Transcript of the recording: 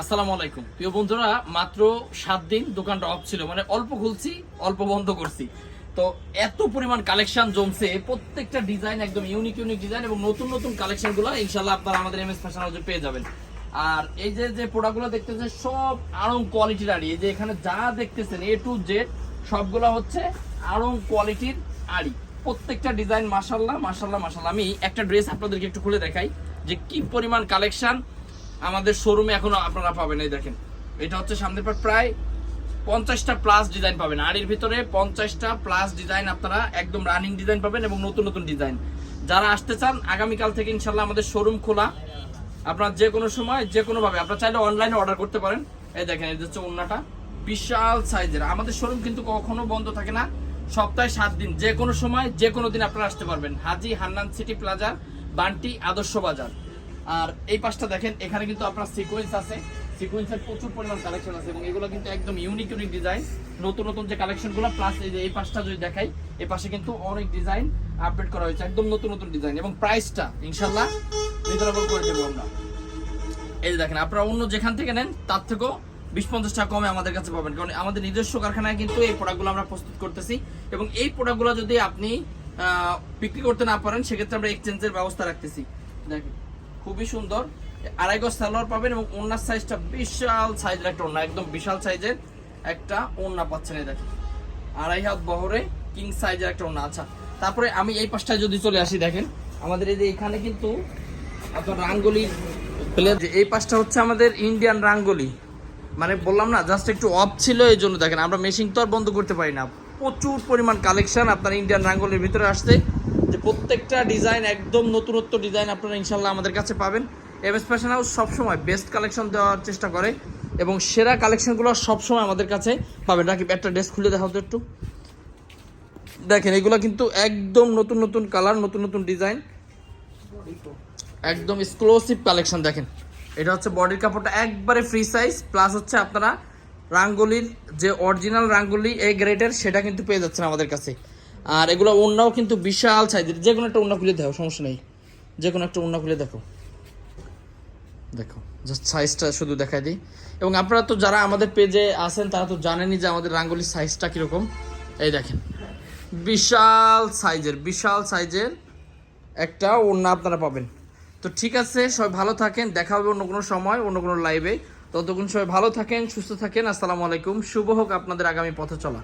আসসালামু আলাইকুম। প্রিয় বন্ধুরা, মাত্র সাত দিন দোকানটা অফ ছিল মানে অল্প খুলছি, অল্প বন্ধ করছি। তো এত পরিমাণ কালেকশন জমছে, প্রত্যেকটা ডিজাইন একদম ইউনিক ইউনিক ডিজাইন এবং নতুন নতুন ইনশাল্লাহ আপনারা আমাদের এম এস ফ্যাশন হাউসে পেয়ে যাবেন। আর এই যে যে প্রোডাক্টগুলো দেখতেছেন, সব আড়ং কোয়ালিটির আড়ি। এই যে এখানে যা দেখতেছেন এ টু জেড সবগুলো হচ্ছে আড়ং কোয়ালিটির আড়ি। প্রত্যেকটা ডিজাইন মাসাল্লাহ মাসাল্লাহ মাসাল্লাহ আমি একটা ড্রেস আপনাদেরকে একটু খুলে দেখাই। যে কি পরিমাণ কালেকশন আমাদের শোরুমে এখনও আপনারা পাবেন, এই দেখেন। এটা হচ্ছে সামনের পার প্রায় পঞ্চাশটা প্লাস ডিজাইন পাবেন। আড়ির ভিতরে পঞ্চাশটা প্লাস ডিজাইন আপনারা একদম রানিং ডিজাইন পাবেন এবং নতুন নতুন ডিজাইন যারা আসতে চান, আগামীকাল থেকে ইনশাল্লাহ আমাদের শোরুম খোলা। আপনার যে কোনো সময়, যে কোনো ভাবে, আপনারা চাইলে অনলাইনে অর্ডার করতে পারেন। এই দেখেন যে হচ্ছে ওন্নাটা বিশাল সাইজের আমাদের শোরুম কিন্তু কখনো বন্ধ থাকে না। সপ্তাহে সাত দিন, যে কোনো সময়, যে কোনো দিন আপনারা আসতে পারবেন। হাজি হান্নান সিটি প্লাজার বান্টি আদর্শ বাজার। আর এই পাশটা দেখেন, এখানে কিন্তু আপনার সিকোয়েন্স আছে। সিকোয়েন্সের প্রচুর পরিমাণ কালেকশন আছে এবং এগুলো কিন্তু একদম ইউনিক ইউনিক ডিজাইন নতুন নতুন যে কালেকশনগুলো প্লাস এই যে এই পাশটা যদি দেখাই এই পাশে কিন্তু অনেক ডিজাইন আপডেট করা হয়েছে, একদম নতুন নতুন ডিজাইন এবং প্রাইসটা ইনশাল্লাহ রিজনেবল করে দেবো আমরা। এই যে দেখেন, আপনারা অন্য যেখান থেকে নেন, তার থেকেও বিশ পঞ্চাশ টাকা কমে আমাদের কাছে পাবেন। কারণ আমাদের নিজস্ব কারখানায় কিন্তু এই প্রোডাক্টগুলো আমরা প্রস্তুত করতেছি। এবং এই প্রোডাক্টগুলো যদি আপনি বিক্রি করতে না পারেন, সেক্ষেত্রে আমরা এক্সচেঞ্জের ব্যবস্থা রাখতেছি। দেখেন, খুবই সুন্দর। আড়াই গজ সালোয়ার পাবেন এবং ওনার সাইজটা বিশাল সাইজের একটা ওনা একদম বিশাল সাইজের একটা ওনা পাচ্ছেন এই দেখেন। আড়াই হাত বহরে কিং সাইজের একটা ওনা আচ্ছা। তারপরে আমি এই পাশটায় যদি চলে আসি, দেখেন, আমাদের এই যে এখানে কিন্তু আপনার রাঙ্গলি এই পাশটা হচ্ছে আমাদের ইন্ডিয়ান রাঙ্গলি। মানে বললাম না জাস্ট একটু অফ ছিল, এই জন্য দেখেন, আমরা মেশিন তো আর বন্ধ করতে পারি না। প্রচুর পরিমাণ কালেকশন আপনার ইন্ডিয়ান রাঙ্গলির ভিতরে আসছে। যে প্রত্যেকটা ডিজাইন একদম নতুনত্ব ডিজাইন আপনারা ইনশাল্লাহ আমাদের কাছে পাবেন। এম এস ফ্যাশন হাউস সবসময় বেস্ট কালেকশন দেওয়ার চেষ্টা করে এবং সেরা কালেকশনগুলো সবসময় আমাদের কাছে পাবেন। রাকিব, একটা ড্রেস খুলে দেখাও তো একটু। দেখেন, এগুলো কিন্তু একদম নতুন নতুন কালার নতুন নতুন ডিজাইন একদম এক্সক্লুসিভ কালেকশন দেখেন। এটা হচ্ছে বডির কাপড়টা একবারে ফ্রি সাইজ প্লাস হচ্ছে আপনারা রাঙ্গলির যে অরিজিনাল রাঙ্গলি এই গ্রেডের সেটা কিন্তু পেয়ে যাচ্ছেন আমাদের কাছে। আর এগুলো ওড়নাও কিন্তু বিশাল সাইজের। যে কোনো একটা ওড়না খুলে দেখো, সমস্যা নেই। যে কোনো একটা ওড়না খুলে দেখো। দেখো জাস্ট সাইজটা শুধু দেখাই দিই। এবং আপনারা তো যারা আমাদের পেজে আছেন, তারা তো জানেনই যে আমাদের রাঙ্গলির সাইজটা কীরকম। এই দেখেন, বিশাল সাইজের বিশাল সাইজের একটা ওড়না আপনারা পাবেন। তো ঠিক আছে, সবাই ভালো থাকেন। দেখা হবে অন্য কোনো সময়, অন্য কোনো লাইভে ততক্ষণ সবাই ভালো থাকেন সুস্থ থাকেন। আসসালামু আলাইকুম। শুভ হোক আপনাদের আগামী পথে চলা